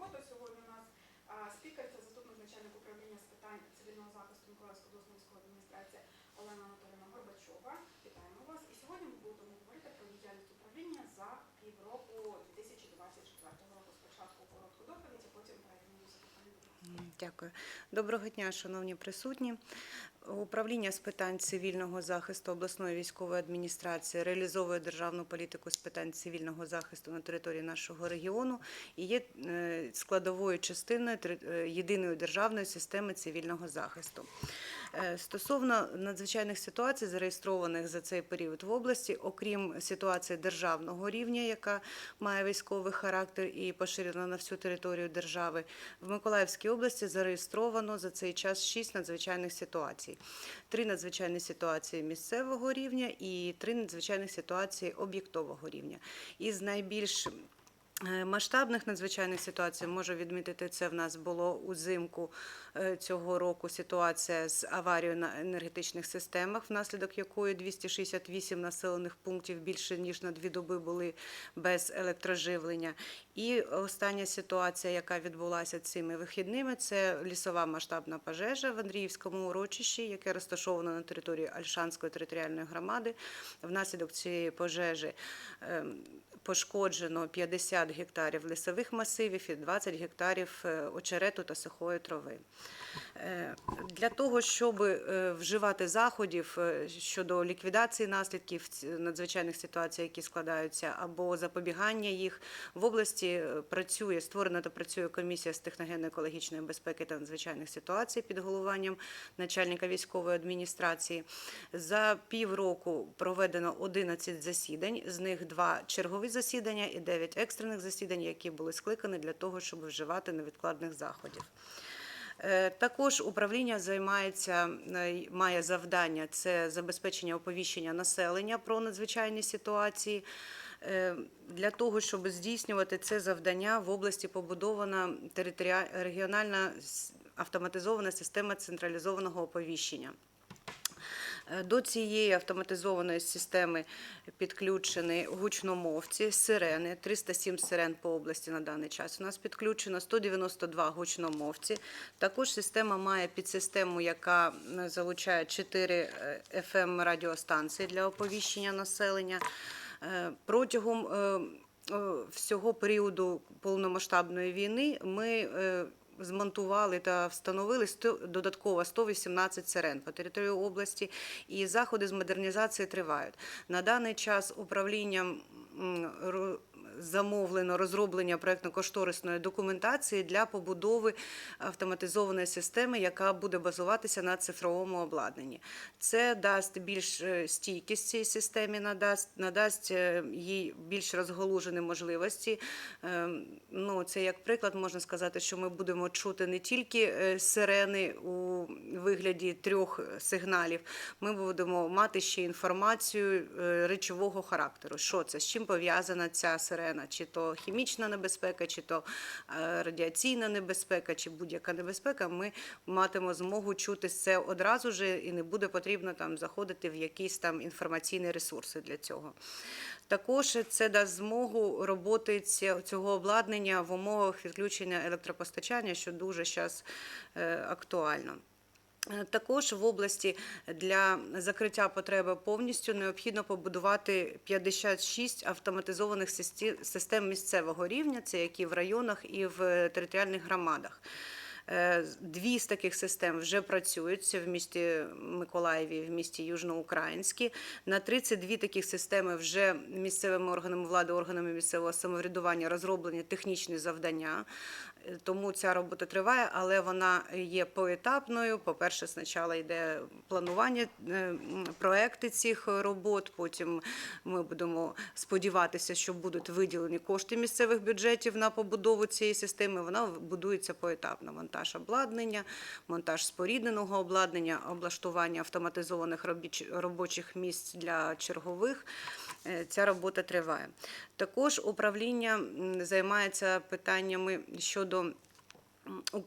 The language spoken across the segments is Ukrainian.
роботу. Сьогодні у нас спікер це заступник начальник управління з питань цивільного захисту Миколаївської обласної адміністрації Олена Анатоліївна Горбачова. Вітаємо вас. І сьогодні ми будемо говорити про діяльність управління за півроку 2024 року. Спочатку коротку доповідь, а потім перейдемо до запитань. Будь ласка. Дякую. Доброго дня, шановні присутні. Управління з питань цивільного захисту обласної військової адміністрації реалізовує державну політику з питань цивільного захисту на території нашого регіону і є е, складовою частиною е, єдиної державної системи цивільного захисту. Е, Стосовно надзвичайних ситуацій, зареєстрованих за цей період в області, окрім ситуації державного рівня, яка має військовий характер і поширена на всю територію держави, в Миколаївській області зареєстровано за цей час шість надзвичайних ситуацій: три надзвичайні ситуації місцевого рівня і три надзвичайних ситуації об'єктового рівня. Із найбільш Масштабних надзвичайних ситуацій можу відмітити, це в нас було узимку е, цього року ситуація з аварією на енергетичних системах, внаслідок якої 268 населених пунктів більше ніж на дві доби були без електроживлення. І остання ситуація, яка відбулася цими вихідними, це лісова масштабна пожежа в Андріївському урочищі, яке розташовано на території Альшанської територіальної громади. Внаслідок цієї пожежі ем, пошкоджено 50 гектарів лісових масивів і 20 гектарів е, очерету та сухої трави. Е, Для того, щоб е, вживати заходів щодо ліквідації наслідків надзвичайних ситуацій, які складаються, або запобігання їх, в області працює створена та працює комісія з техногенно-екологічної безпеки та надзвичайних ситуацій під головуванням начальника військової адміністрації. За півроку проведено 11 засідань, з них два чергові засідання і 9 екстрених засідань, які були скликані для того, щоб вживати невідкладних заходів. Е, Також управління займається, е, має завдання це забезпечення оповіщення населення про надзвичайні ситуації. Е, Для того, щоб здійснювати це завдання, в області побудована територіа- регіональна автоматизована система централізованого оповіщення. Е, До цієї автоматизованої системи підключені гучномовці, сирени, 307 сирен по області на даний час. У нас підключено 192 гучномовці. Також система має підсистему, яка е, залучає 4 fm радіостанції для оповіщення населення. Е, Протягом е, е, всього періоду повномасштабної війни ми е, змонтували та встановили сто- додатково 118 сирен по території області, і заходи з модернізації тривають. На даний час управлінням замовлено розроблення проєктно-кошторисної документації для побудови автоматизованої системи, яка буде базуватися на цифровому обладнанні. Це дасть більш е, стійкість цій системі, надасть, надасть е, їй більш розголужені можливості. Е, Ну, це як приклад можна сказати, що ми будемо чути не тільки е, сирени у вигляді трьох сигналів, ми будемо мати ще інформацію речового характеру. Що це, з чим пов'язана ця сирена, чи то хімічна небезпека, чи то е, радіаційна небезпека, чи будь-яка небезпека. Ми матимемо змогу чути це одразу ж і не буде потрібно там заходити в якісь там інформаційні ресурси для цього. Також це дасть змогу роботи цього обладнання в умовах відключення електропостачання, що дуже зараз актуально. Також в області для закриття потреби повністю необхідно побудувати 56 автоматизованих систем місцевого рівня, це які в районах і в територіальних громадах. Е, Дві з таких систем вже працюють в місті Миколаєві, в місті Южноукраїнські. На 32 таких системи вже місцевими органами влади, органами місцевого самоврядування розроблені технічні завдання. Тому ця робота триває, але вона є поетапною. По-перше, спочатку йде планування е, проекти цих робот. Потім ми будемо сподіватися, що будуть виділені кошти місцевих бюджетів на побудову цієї системи. Вона будується поетапно. Монтаж обладнання, монтаж спорідненого обладнання, облаштування автоматизованих робочих місць для чергових. Е, Ця робота триває. Також управління займається питаннями щодо що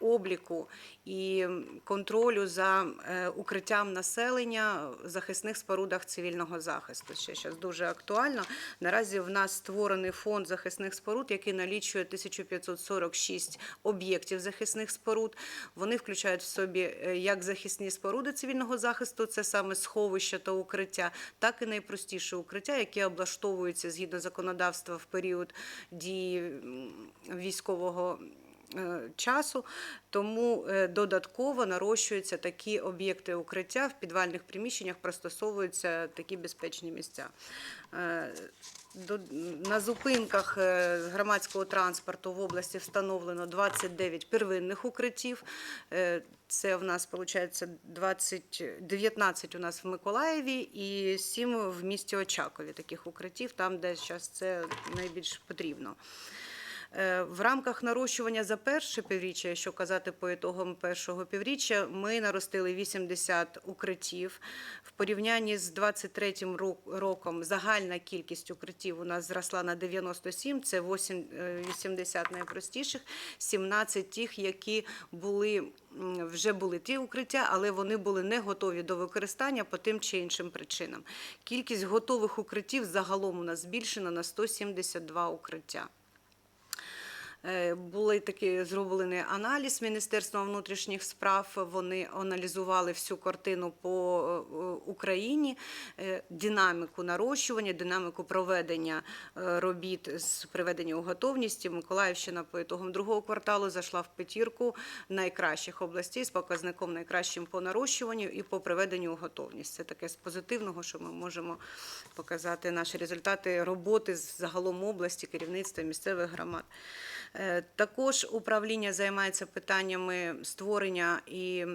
обліку і контролю за е, укриттям населення в захисних спорудах цивільного захисту. Ще зараз дуже актуально. Наразі в нас створений фонд захисних споруд, який налічує 1546 об'єктів захисних споруд. Вони включають в собі е, як захисні споруди цивільного захисту, це саме сховища та укриття, так і найпростіше укриття, які облаштовуються згідно законодавства в період дії військового. Е, Часу тому е, додатково нарощуються такі об'єкти укриття в підвальних приміщеннях, пристосовуються такі безпечні місця. Е, На зупинках громадського транспорту в області встановлено 29 первинних укриттів. Це в нас виходить 20, 19 у нас в Миколаєві і 7 в місті Очакові таких укриттів, там, де зараз це найбільш потрібно. Е, В рамках нарощування за перше півріччя, якщо казати по ітогам першого півріччя, ми наростили 80 укриттів. В порівнянні з 23 роком загальна кількість укриттів у нас зросла на 97, це 8, е, 80 найпростіших, 17 тих, які були вже були ті укриття, але вони були не готові до використання по тим чи іншим причинам. Кількість готових укриттів загалом у нас збільшена на 172 укриття. Е, Були такі зроблений аналіз Міністерства внутрішніх справ. Вони аналізували всю картину по е, Україні, е, динаміку нарощування, динаміку проведення робіт з приведення у готовність. Миколаївщина по ітогам другого кварталу зайшла в п'ятірку найкращих областей з показником найкращим по нарощуванню і по приведенню у готовність. Це таке з позитивного, що ми можемо показати наші результати роботи з загалом області, керівництва місцевих громад. Е, Також управління займається питаннями створення і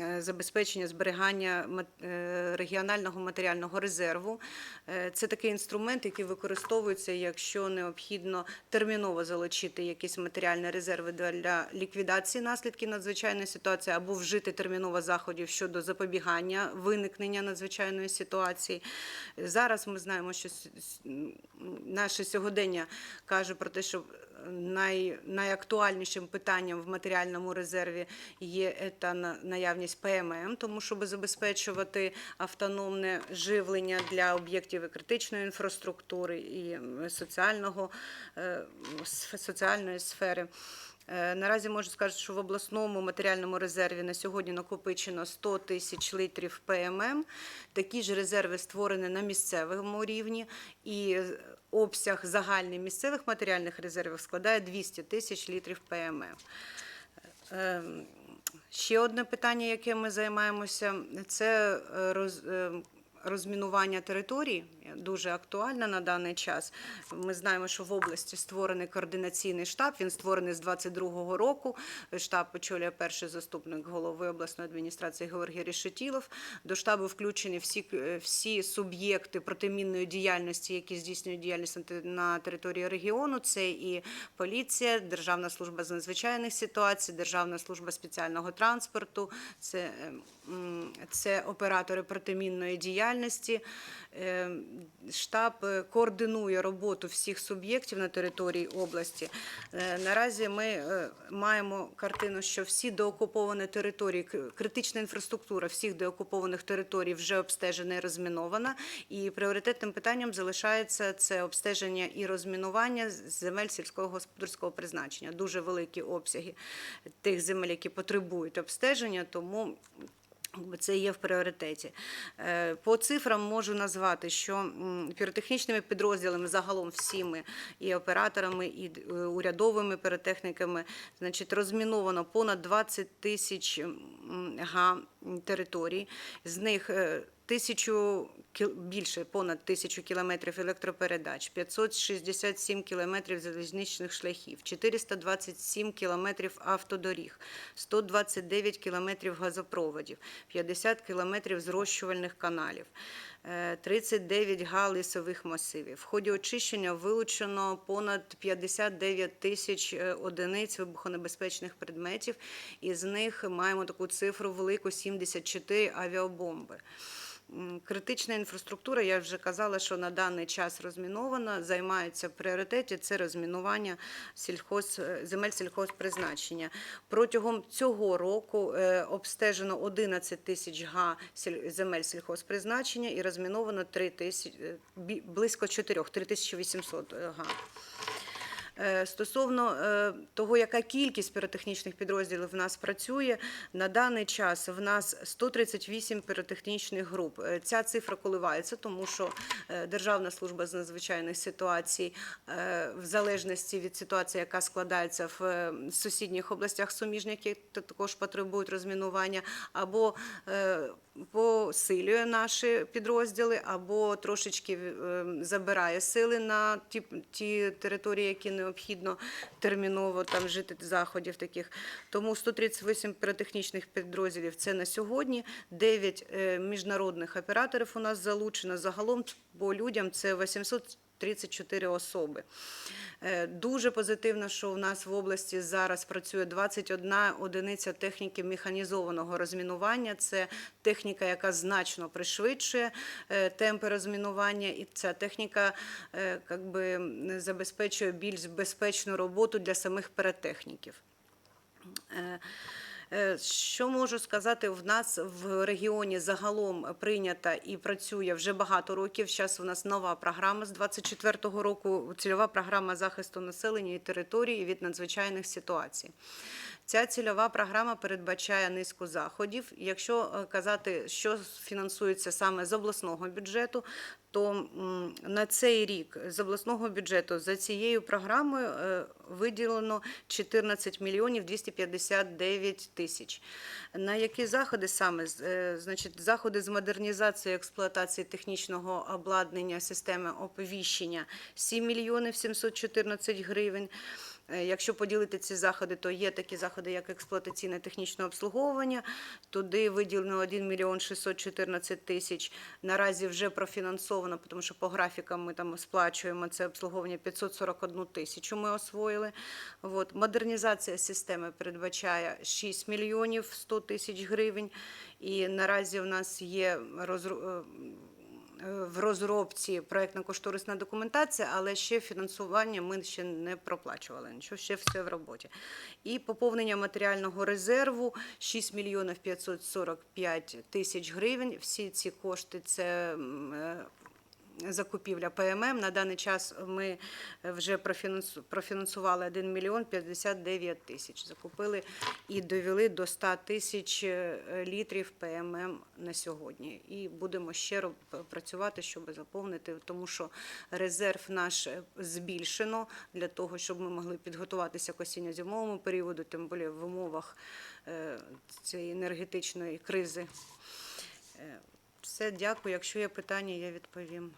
е, забезпечення зберігання е, регіонального матеріального резерву. Це такий інструмент, який використовується, якщо необхідно терміново залучити якісь матеріальні резерви для ліквідації наслідків надзвичайної ситуації або вжити терміново заходів щодо запобігання виникнення надзвичайної ситуації. Зараз ми знаємо, що наше сьогодення каже про те, що най, найактуальнішим питанням в матеріальному резерві є та наявність ПММ, тому щоб забезпечувати автономне живлення для об'єктів і критичної інфраструктури і соціального, е, соціальної сфери. Е, Наразі можу сказати, що в обласному матеріальному резерві на сьогодні накопичено 100 тисяч літрів ПММ. Такі ж резерви створені на місцевому рівні, і е, обсяг загальний місцевих матеріальних резервів складає 200 тисяч літрів ПММ. Е, Ще одне питання, яке ми займаємося, це е, е, розмінування територій. Дуже актуальне на даний час. Ми знаємо, що в області створений координаційний штаб. Він створений з 22-го року. Штаб очолює перший заступник голови обласної адміністрації Георгій Решетілов. До штабу включені всі, е, всі суб'єкти протимінної діяльності, які здійснюють діяльність на території регіону. Це і поліція, Державна служба з надзвичайних ситуацій, Державна служба спеціального транспорту, це, е, це оператори протимінної діяльності. Штаб е, координує роботу всіх суб'єктів на території області. Е, Наразі ми е, маємо картину, що всі деокуповані території, критична інфраструктура всіх деокупованих територій вже обстежена і розмінована. І пріоритетним питанням залишається це обстеження і розмінування земель сільського господарського призначення. Дуже великі обсяги тих земель, які потребують обстеження, тому Це є в пріоритеті. Е, По цифрам можу назвати, що піротехнічними підрозділами загалом всіми і операторами, і е, урядовими піротехніками, значить, розміновано понад 20 тисяч га територій. З них е, тисячу більше понад тисячу кілометрів електропередач, 567 кілометрів залізничних шляхів, 427 кілометрів автодоріг, 129 кілометрів газопроводів, 50 кілометрів зрощувальних каналів. е, 39 га лісових масивів. В ході очищення вилучено понад 59 тисяч е, одиниць вибухонебезпечних предметів, і з них маємо таку цифру велику 74 авіабомби. Критична інфраструктура, я вже казала, що на даний час розмінована, займається в пріоритеті це розмінування сільхоз, е, земель сільхозпризначення. Протягом цього року е, обстежено 11 тисяч га земель сільхозпризначення і розміновано 3 тисяч, е, близько 4, 3800 га. Е, Стосовно е, того, яка кількість піротехнічних підрозділів в нас працює, на даний час в нас 138 піротехнічних груп. Е, Ця цифра коливається, тому що Державна служба з надзвичайних ситуацій, в залежності від ситуації, яка складається в сусідніх областях суміжних, які також потребують розмінування, або посилює наші підрозділи, або трошечки забирає сили на ті, ті території, які необхідно терміново там жити заходів таких. Тому 138 піротехнічних підрозділів це на сьогодні. 9 е, міжнародних операторів у нас залучено. Загалом по людям це 834 особи. Е, Дуже позитивно, що у нас в області зараз працює 21 одиниця техніки механізованого розмінування. Це техніка, яка значно пришвидшує е, темпи розмінування, і ця техніка е, би, забезпечує більш безпечну роботу для самих перетехніків. Е, Що можу сказати, в нас в регіоні загалом прийнята і працює вже багато років. Зараз у нас нова програма з 24-го року, цільова програма захисту населення і території від надзвичайних ситуацій. Ця цільова програма передбачає низку заходів. Якщо е, казати, що фінансується саме з обласного бюджету, то на цей рік з обласного бюджету за цією програмою е, виділено 14 мільйонів 259 тисяч. На які заходи саме? Е, Значить, заходи з модернізації експлуатації технічного обладнання системи оповіщення 7 мільйонів 714 гривень. Е, Якщо поділити ці заходи, то є такі заходи, як експлуатаційне технічне обслуговування. Туди виділено 1 мільйон 614 тисяч. Наразі вже профінансовано, тому що по графікам ми там сплачуємо це обслуговування 541 тисячу. Ми освоїли. От. Модернізація системи передбачає 6 мільйонів 100 тисяч гривень. І наразі в нас є розру- е, в розробці проєктно-кошторисна документація, але ще фінансування ми ще не проплачували. Нічого, ще все в роботі. І поповнення матеріального резерву 6 мільйонів 545 тисяч гривень. Всі ці кошти це е, закупівля ПММ. На даний час ми вже профінансу- профінансували 1 мільйон 59 тисяч. Закупили і довели до 100 тисяч е, літрів ПММ на сьогодні. І будемо ще працювати, щоб заповнити, тому що резерв наш е, збільшено для того, щоб ми могли підготуватися к осінньо-зимовому періоду, тим більше в умовах е, цієї енергетичної кризи. Е, Все, дякую. Якщо є питання, я відповім.